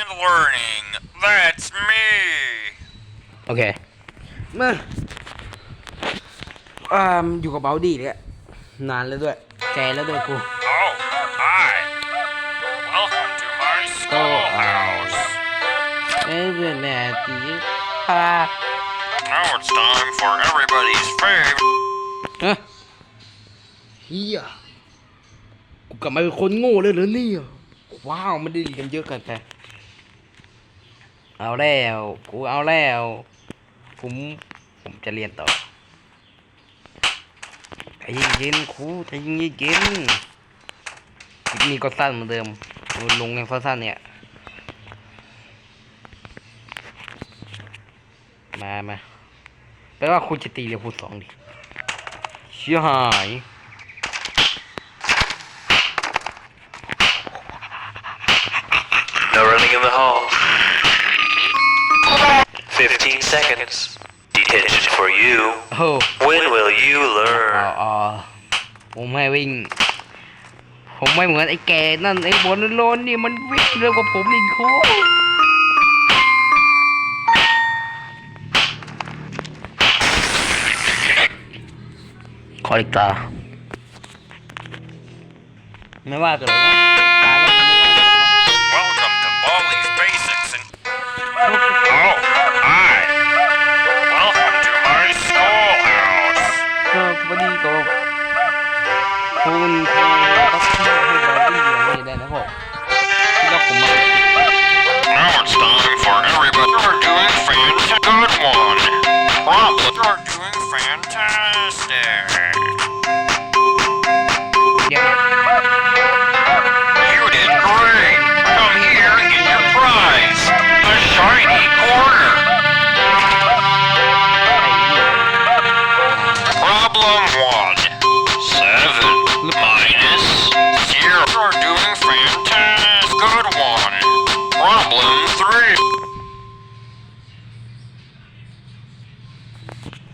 and learning. That's me. โอเคมาอ่าอยู่กับเบลดี้เนี่ยนานแล้วด้วยแกแล้วด้วยกู Oh, hi. Welcome to my schoolhouse. เอ้ยเป็นแน่ตีพา Now it's time for everybody's favorite. ฮะเฮียกูกลับมาเป็นคนโง่เลยเหรอเนี่ยว้าวมันได้ดีกันเยอะเกันไป เอาแล้วกูเอาแล้วผมผมจะเรียนต่อใจเย็นครูใจเย็นๆคลิปนี้ก็สั้นเหมือนเดิมลงอย่างสั้นๆเนี่ยมามาแปลว่าคุณจะตีเรือพูดสองดิเชี่ยหาย 15 seconds. Detention for you. โอ้ When will you อ๋อ learn? อ๋อผมไม่วิ่ง ผมไม่เหมือนไอ้แกนั่นไอ้บนโลนนี่มันวิ่งเร็วกว่าผมอีกโคขออีกตาไม่ว่ากันเลยนะตายแล้ว ก็พอดีก็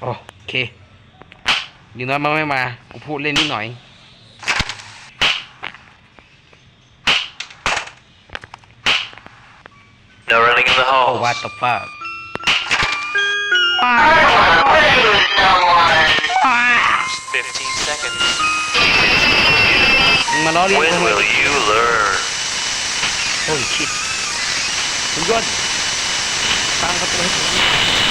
โอเคดีน้อยมันไม่มา กูพูดเล่นนิดหน่อย No running in the โอ้ hall. วัดตบฟ้า15 seconds. มึงมาล้อเลียน When กู will you learn? โอ้ยชิดสุดยอดตามเขาตัวให้ผม